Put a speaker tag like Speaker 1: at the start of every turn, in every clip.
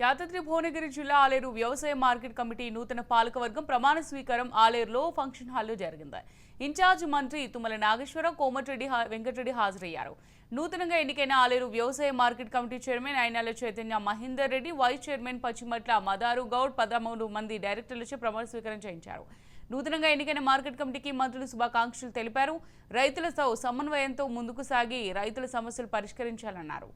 Speaker 1: యాదాద్రి భువనగిరి జిల్లా ఆలేరు వ్యవసాయ market committee నూతన పాలకవర్గం ప్రమాణ స్వీకారం ఆలేరులో ఫంక్షన్ హాల్లో జరిగింది. ఇన్ఛార్జ్ మంత్రి తుమ్మల నాగేశ్వరరావు కోమటిరెడ్డి వెంకటరెడ్డి హాజరయ్యారు. నూతనంగా ఎన్నికైన ఆలేరు వ్యవసాయ market committee chairman Ainala Chaitanya Mahender Reddy vice chairman Pachimatla Madaru Goud పదమూడు మంది డైరెక్టర్లచే ప్రమాణ స్వీకారం చేయించారు. నూతనంగా ఎన్నికైన మార్కెట్ కమిటీకి మంత్రులు శుభాకాంక్షలు తెలిపారు. రైతులతో సమన్వయంతో ముందుకు సాగి రైతుల సమస్యలు పరిష్కరించాలన్నారు.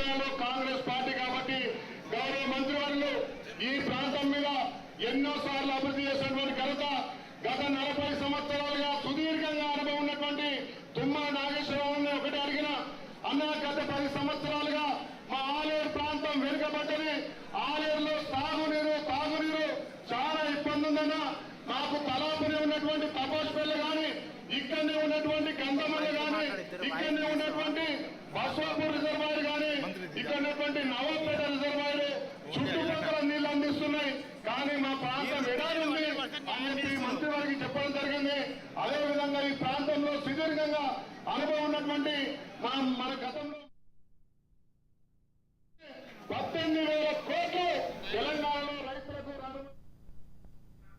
Speaker 2: తెలంగాణలో కాంగ్రెస్ పార్టీ కాబట్టి గౌరవ మంత్రివర్యులు ఈ ప్రాంతం మీద ఎన్నో సార్లు అభివృద్ధి చేసినటువంటి ఘనత గత నలభై సంవత్సరాలుగా సుదీర్ఘంగా అనుభవం ఉన్నటువంటి తుమ్మా నాగేశ్వరరావు ఒకటి అడిగిన అన్న గత పది సంవత్సరాలుగా మా ఆలేరు ప్రాంతం వెనుకబడ్డది. ఆలేరులో సాగునీరు తాగునీరు చాలా ఇబ్బంది ఉందన్న. మాకు తలాపుని ఉన్నటువంటి తపోస్పల్లి కానీ ఇక్కడనే ఉన్నటువంటి కానీ మా ప్రాంతం ఎడారి ఉంది అని చెప్పి మంత్రి వారికి చెప్పడం జరిగింది. అదే విధంగా ఈ ప్రాంతంలో సుదీర్ఘంగా అనుభవం ఉన్నటువంటి